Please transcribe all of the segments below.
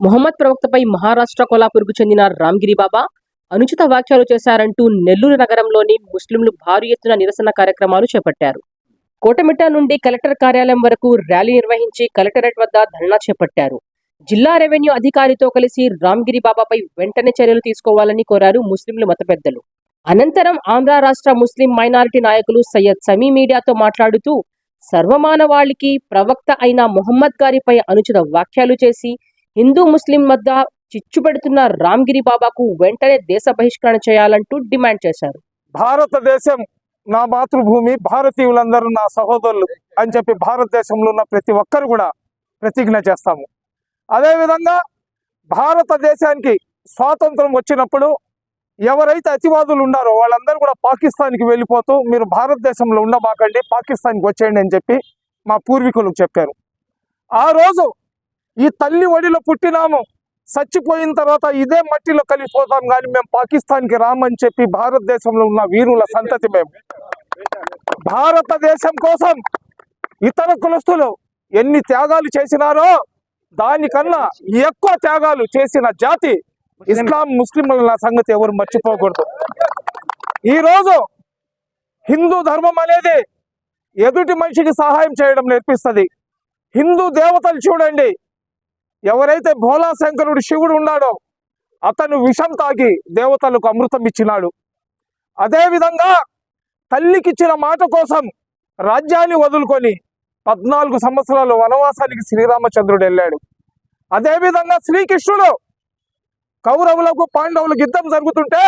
మొహమ్మద్ ప్రవక్తపై మహారాష్ట్ర కొల్లాపూర్కు చెందిన రామ్గిరి బాబా అనుచిత వ్యాఖ్యలు చేశారంటూ నెల్లూరు నగరంలోని ముస్లింలు భారీ ఎత్తున నిరసన కార్యక్రమాలు చేపట్టారు. కోటమిట్ట నుండి కలెక్టర్ కార్యాలయం వరకు ర్యాలీ నిర్వహించి కలెక్టరేట్ వద్ద ధర్నా చేపట్టారు. జిల్లా రెవెన్యూ అధికారితో కలిసి రామ్గిరి బాబాపై వెంటనే చర్యలు తీసుకోవాలని కోరారు ముస్లింలు మత పెద్దలు. అనంతరం ఆంధ్ర రాష్ట్ర ముస్లిం మైనారిటీ నాయకులు సయ్యద్ సమీ మీడియాతో మాట్లాడుతూ సర్వమానవాళికి ప్రవక్త అయిన మొహమ్మద్ గారిపై అనుచిత వ్యాఖ్యలు చేసి హిందూ ముస్లిం మధ్య చిచ్చు పెడుతున్న రామ్గిరి బాబాకు వెంటనే దేశ బహిష్కరణ చేయాలంటూ డిమాండ్ చేశారు. భారతదేశం నా మాతృభూమి భారతీయులందరూ నా సహోదరులు అని చెప్పి భారతదేశంలో ఉన్న ప్రతి ఒక్కరు కూడా ప్రతిజ్ఞ చేస్తాము. అదేవిధంగా భారతదేశానికి స్వాతంత్రం వచ్చినప్పుడు ఎవరైతే అతివాదులు ఉన్నారో వాళ్ళందరూ కూడా పాకిస్తాన్కి వెళ్ళిపోతూ మీరు భారతదేశంలో ఉండబాకండి పాకిస్తాన్కి వచ్చేయండి అని చెప్పి మా పూర్వీకులకు చెప్పారు. ఆ రోజు ఈ తల్లి ఒడిలో పుట్టినాము. చచ్చిపోయిన తర్వాత ఇదే మట్టిలో కలిసిపోతాం కానీ మేము పాకిస్తాన్కి రామని చెప్పి భారతదేశంలో ఉన్న వీరుల సంతతి మేము భారతదేశం కోసం ఇతర కులస్తులు ఎన్ని త్యాగాలు చేసినారో దానికన్నా ఎక్కువ త్యాగాలు చేసిన జాతి ఇస్లాం ముస్లింల సంగతి ఎవరు మర్చిపోకూడదు. ఈ రోజు హిందూ ధర్మం అనేది ఎదుటి మనిషికి సహాయం చేయడం నేర్పిస్తుంది. హిందూ దేవతలు చూడండి. ఎవరైతే భోలా శంకరుడు శివుడు ఉన్నాడో అతను విషం తాగి దేవతలకు అమృతం ఇచ్చినాడు. అదేవిధంగా తల్లికిచ్చిన మాట కోసం రాజ్యాన్ని వదులుకొని పద్నాలుగు సంవత్సరాలు వనవాసానికి శ్రీరామచంద్రుడు వెళ్ళాడు. అదేవిధంగా శ్రీకృష్ణుడు కౌరవులకు పాండవులకు యుద్ధం జరుగుతుంటే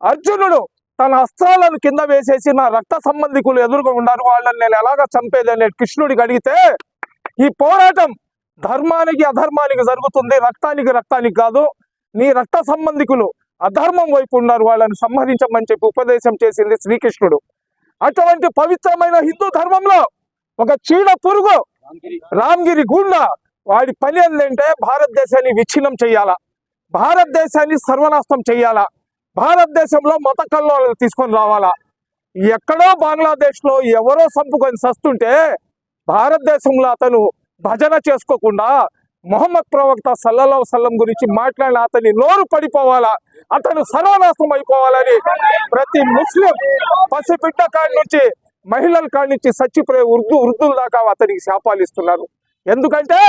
అర్జునుడు తన అస్త్రాలను కింద వేసేసి నా రక్త సంబంధికులు ఎదురుగా ఉన్నారు వాళ్ళని నేను ఎలాగ చంపేది? అనే కృష్ణుడికి అడిగితే ఈ పోరాటం ధర్మానికి అధర్మానికి జరుగుతుంది రక్తానికి రక్తానికి కాదు. నీ రక్త సంబంధికులు అధర్మం వైపు ఉన్నారు వాళ్ళని సంహరించమని చెప్పి ఉపదేశం చేసింది శ్రీకృష్ణుడు. అటువంటి పవిత్రమైన హిందూ ధర్మంలో ఒక చీడ పురుగు రామ్గిరి గుండ వాడి పని ఏంటంటే భారతదేశాన్ని విచ్ఛిన్నం చెయ్యాలా భారతదేశాన్ని సర్వనాశనం చేయాలా. భారతదేశంలో మత కల్లోలను తీసుకొని రావాలా. ఎక్కడో బంగ్లాదేశ్లో ఎవరో చంపుకొని సస్తుంటే భారతదేశంలో అతను భజన చేసుకోకుండా మొహమ్మద్ ప్రవక్త సల్లల్లా సల్లం గురించి మాట్లాడిన అతని నోరు పడిపోవాలా? అతను సర్వనాశనం అయిపోవాలని ప్రతి ముస్లిం పసిబిడ్డ కాడి నుంచి మహిళల కాడి నుంచి చచ్చిపోయే ఉర్దూ వృద్ధుల దాకా అతనికి శాపాలు ఇస్తున్నారు. ఎందుకంటే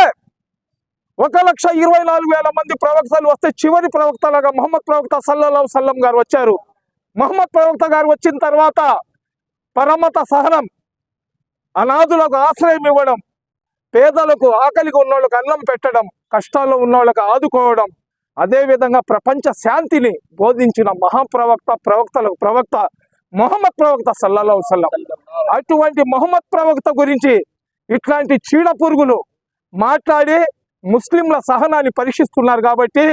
ఒక లక్ష ఇరవై నాలుగు వేల మంది ప్రవక్తలు వస్తే చివరి ప్రవక్తలాగా మొహమ్మద్ ప్రవక్త సల్లల్లా సల్లం గారు వచ్చారు. మొహమ్మద్ ప్రవక్త గారు వచ్చిన తర్వాత పరమత సహనం అనాథులకు ఆశ్రయం ఇవ్వడం పేదలకు ఆకలిగా ఉన్నోళ్ళకి అన్నం పెట్టడం కష్టాల్లో ఉన్నోళ్ళకి ఆదుకోవడం అదేవిధంగా ప్రపంచ శాంతిని బోధించిన మహాప్రవక్త ప్రవక్తలకు ప్రవక్త మొహమ్మద్ ప్రవక్త సల్లల్లాహు సల్లం అటువంటి మొహమ్మద్ ప్రవక్త గురించి ఇట్లాంటి చీడ పురుగులు మాట్లాడి ముస్లింల సహనాన్ని పరీక్షిస్తున్నారు కాబట్టి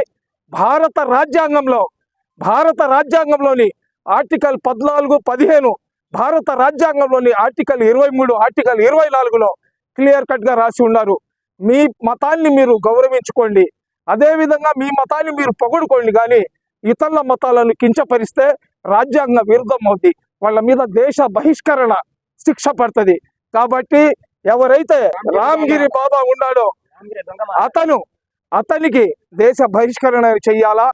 భారత రాజ్యాంగంలో భారత రాజ్యాంగంలోని ఆర్టికల్ పద్నాలుగు పదిహేను భారత రాజ్యాంగంలోని ఆర్టికల్ ఇరవై మూడు ఆర్టికల్ ఇరవై నాలుగులో క్లియర్ కట్గా రాసి ఉన్నారు. మీ మతాన్ని మీరు గౌరవించుకోండి. అదేవిధంగా మీ మతాన్ని మీరు పొగుడుకోండి కానీ ఇతరుల మతాలను కించపరిస్తే రాజ్యాంగ విరుద్ధం అవుద్ది వాళ్ళ మీద దేశ బహిష్కరణ శిక్ష పడుతుంది. కాబట్టి ఎవరైతే రామ్గిరి బాబా ఉన్నాడో అతను అతనికి దేశ బహిష్కరణ చెయ్యాలా